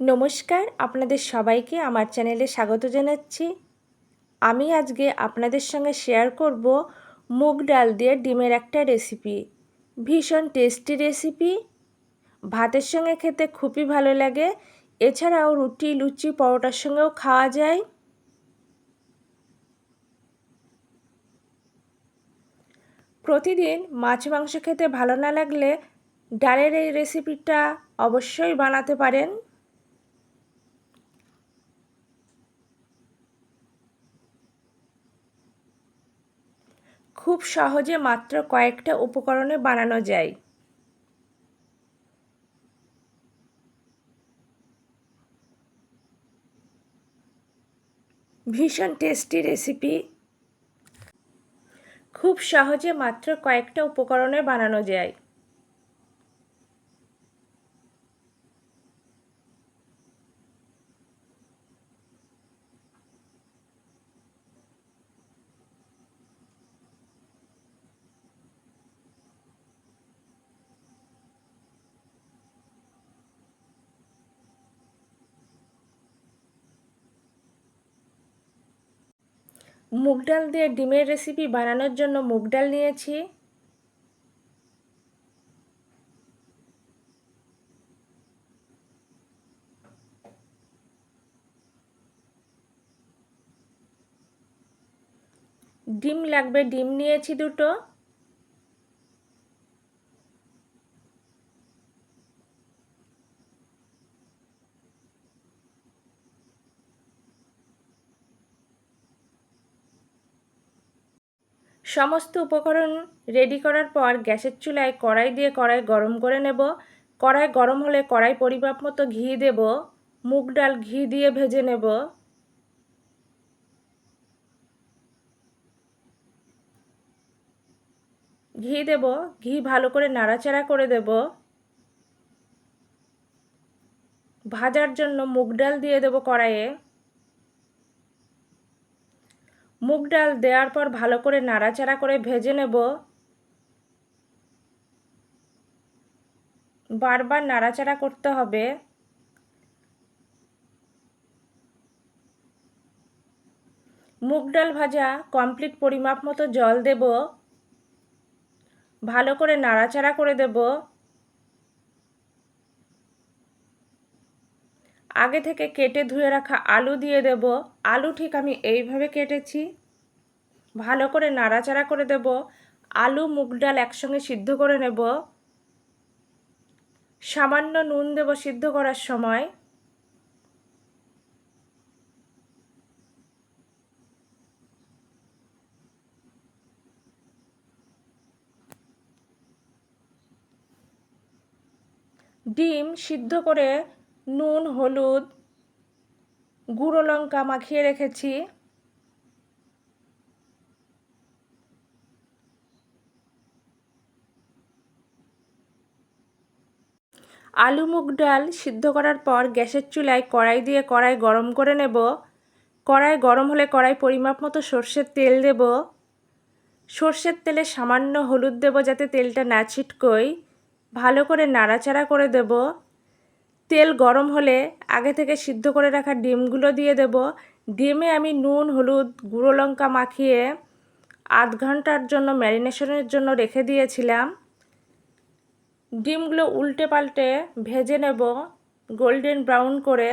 নমস্কার, আপনাদের সবাইকে আমার চ্যানেলে স্বাগত জানাচ্ছি। আমি আজকে আপনাদের সঙ্গে শেয়ার করব মুগ ডাল দিয়ে ডিমের একটা রেসিপি ভীষণ টেস্টি রেসিপি ভাতের সঙ্গে খেতে খুবই ভালো লাগে। এছাড়াও রুটি, লুচি, পরোটার সঙ্গেও খাওয়া যায়। প্রতিদিন মাছ, মাংস খেতে ভালো না লাগলে ডালের এই রেসিপিটা অবশ্যই বানাতে পারেন। খুব সহজে মাত্র কয়েকটা উপকরণে বানানো যায়। ভীষণ টেস্টি রেসিপি। খুব সহজে মাত্র কয়েকটা উপকরণে বানানো যায়। মুগ ডাল দিয়ে ডিমের রেসিপি বানানোর জন্য মুগ ডাল নিয়েছি। ডিম লাগবে, ডিম নিয়েছি দুটো। সমস্ত উপকরণ রেডি করার পর গ্যাসের চুলায় কড়াই দিয়ে কড়াই গরম করে নেব। কড়াই গরম হলে কড়াই পরিমাপ মতো ঘি দেব। মুগ ডাল ঘি দিয়ে ভেজে নেব। ঘি দেব। ঘি ভালো করে নাড়াচাড়া করে দেব। ভাজার জন্য মুগ ডাল দিয়ে দেব কড়াইয়ে। মুগ ডাল দেওয়ার পর ভালো করে নাড়াচাড়া করে ভেজে নেব। বারবার নাড়াচাড়া করতে হবে। মুগ ডাল ভাজা কমপ্লিট পরিমাপ মতো জল দেব। ভালো করে নাড়াচাড়া করে দেব। আগে থেকে কেটে ধুয়ে রাখা আলু দিয়ে দেব। আলু ঠিক আমি এইভাবে কেটেছি। ভালো করে নাড়াচাড়া করে দেব। আলু, মুগ ডাল একসঙ্গে সিদ্ধ করে নেব। সামান্য নুন দেব সিদ্ধ করার সময়। ডিম সিদ্ধ করে নুন, হলুদ, গুঁড়ো লঙ্কা মাখিয়ে রেখেছি। আলু, মুগ ডাল সিদ্ধ করার পর গ্যাসের চুলায় কড়াই দিয়ে কড়াই গরম করে নেব। কড়াই গরম হলে কড়াই পরিমাপ মতো সর্ষের তেল দেব। সর্ষের তেলে সামান্য হলুদ দেব যাতে তেলটা না ছিটকোয়। ভালো করে নাড়াচাড়া করে দেব। তেল গরম হলে আগে থেকে সিদ্ধ করে রাখা ডিমগুলো দিয়ে দেব। ডিমে আমি নুন, হলুদ, গুঁড়ো লঙ্কা মাখিয়ে আধ ঘণ্টার জন্য ম্যারিনেশনের জন্য রেখে দিয়েছিলাম। ডিমগুলো উল্টে পাল্টে ভেজে নেব গোল্ডেন ব্রাউন করে।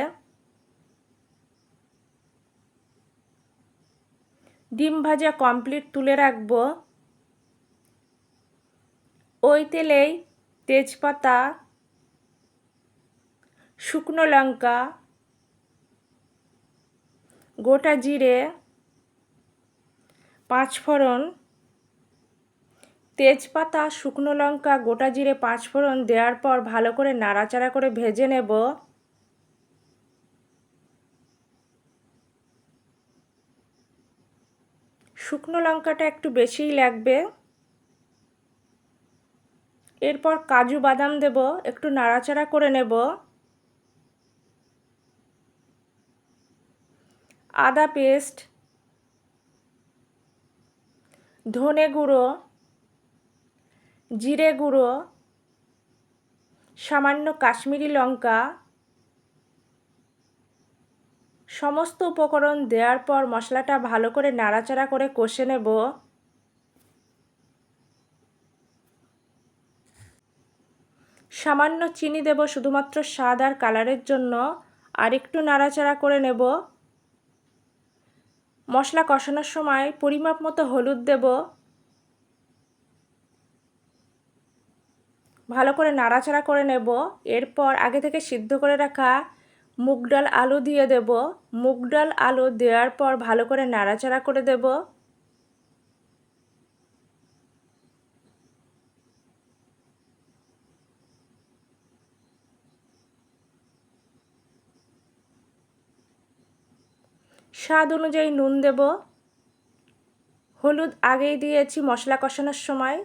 ডিম ভাজা কমপ্লিট তুলে রাখব। ওই তেলেই তেজপাতা শুকনো লঙ্কা, গোটা জিরে, পাঁচফোড়ন, তেজপাতা, শুকনো লঙ্কা, গোটা জিরে, পাঁচফোড়ন দেওয়ার পর ভালো করে নাড়াচাড়া করে ভেজে নেব। শুকনো লঙ্কাটা একটু বেশিই লাগবে। এরপর কাজু বাদাম দেব, একটু নাড়াচাড়া করে নেব। আদা পেস্ট, ধনে গুঁড়ো, জিরে গুঁড়ো, সামান্য কাশ্মীরি লঙ্কা, সমস্ত উপকরণ দেওয়ার পর মশলাটা ভালো করে নাড়াচাড়া করে কষে নেব। সামান্য চিনি দেব শুধুমাত্র স্বাদ আর কালারের জন্য। আর একটু নাড়াচাড়া করে নেব। মশলা কষানোর সময় পরিমাপ মতো হলুদ দেব। ভালো করে নাড়াচাড়া করে নেব। এরপর আগে থেকে সিদ্ধ করে রাখা মুগ ডাল আলু দিয়ে দেব। মুগ ডাল আলু দেওয়ার পর ভালো করে নাড়াচাড়া করে দেব। স্বাদ অনুযায়ী নুন দেব। হলুদ আগেই দিয়েছি মশলা কষানোর সময়।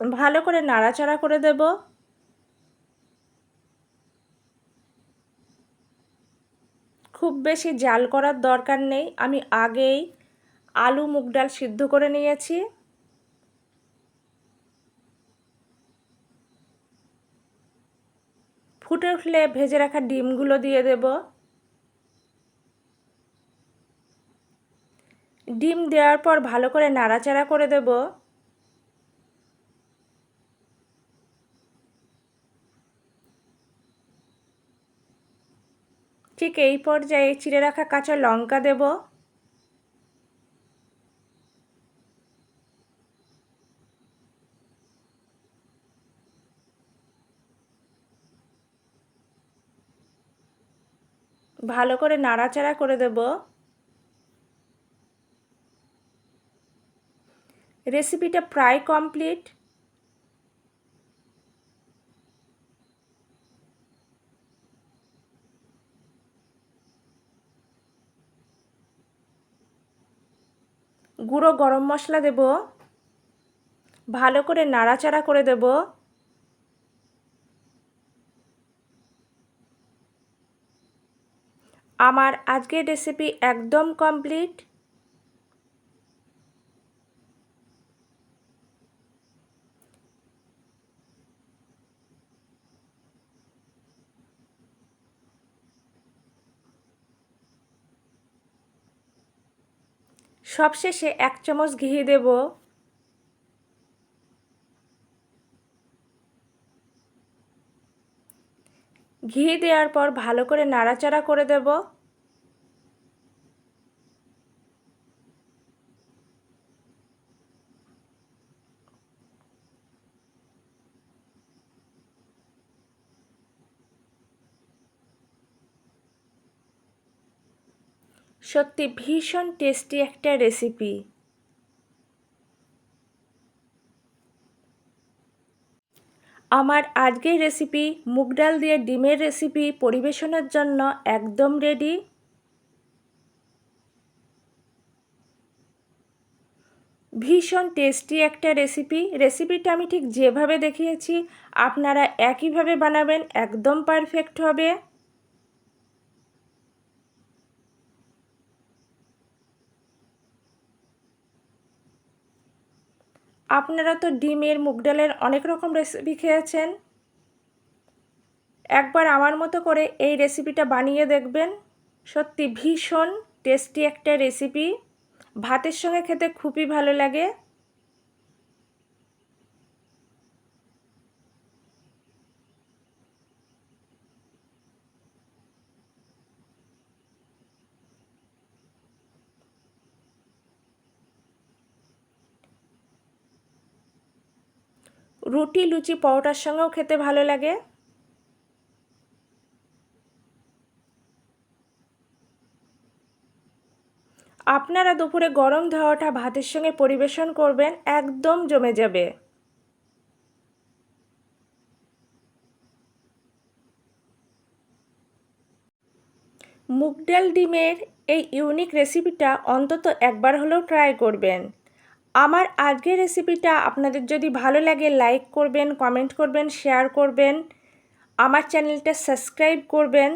ভালো করে নাড়াচাড়া করে দেব। খুব বেশি জাল করার দরকার নেই। আমি আগেই আলু মুগ ডাল সিদ্ধ করে নিয়েছি। ফুটে উঠলে ভেজে রাখা ডিমগুলো দিয়ে দেব। ডিম দেওয়ার পর ভালো করে নাড়াচাড়া করে দেব। ঠিক এই পর্যায়ে চিড়ে রাখা কাঁচা লঙ্কা দেব। ভালো করে নাড়াচাড়া করে দেব। রেসিপিটা প্রায় কমপ্লিট। গুঁড়ো গরম মশলা দেব। ভালো করে নাড়াচাড়া করে দেব। আমার আজকের রেসিপি একদম কমপ্লিট। সবশেষে এক চামচ ঘি দেব। ঘি দেওয়ার পর ভালো করে নাড়াচাড়া করে দেব। সত্যি ভীষণ টেস্টি একটা রেসিপি আমার আজকের রেসিপি মুগ ডাল দিয়ে ডিমের রেসিপি পরিবেশনের জন্য একদম রেডি ভীষণ টেস্টি একটা রেসিপি রেসিপিটা আমি ঠিক যেভাবে দেখিয়েছি, আপনারা একইভাবে বানাবেন, একদম পারফেক্ট হবে। আপনারা তো ডিমের মুগ ডালের অনেক রকম রেসিপি খেয়েছেন। একবার আমার মতো করে এই রেসিপিটা বানিয়ে দেখবেন। সত্যি ভীষণ টেস্টি একটা রেসিপি ভাতের সঙ্গে খেতে খুবই ভালো লাগে। রুটি, লুচি, পরোটার সঙ্গেও খেতে ভালো লাগে। আপনারা দুপুরে গরম ধাওয়াটা ভাতের সঙ্গে পরিবেশন করবেন, একদম জমে যাবে। মুগ ডাল ডিমের এই ইউনিক রেসিপিটা অন্তত একবার হলেও ট্রাই করবেন। আমার আজকের রেসিপিটা আপনাদের যদি ভালো লাগে লাইক করবেন কমেন্ট করবেন শেয়ার করবেন। আমার চ্যানেলটা সাবস্ক্রাইব করবেন।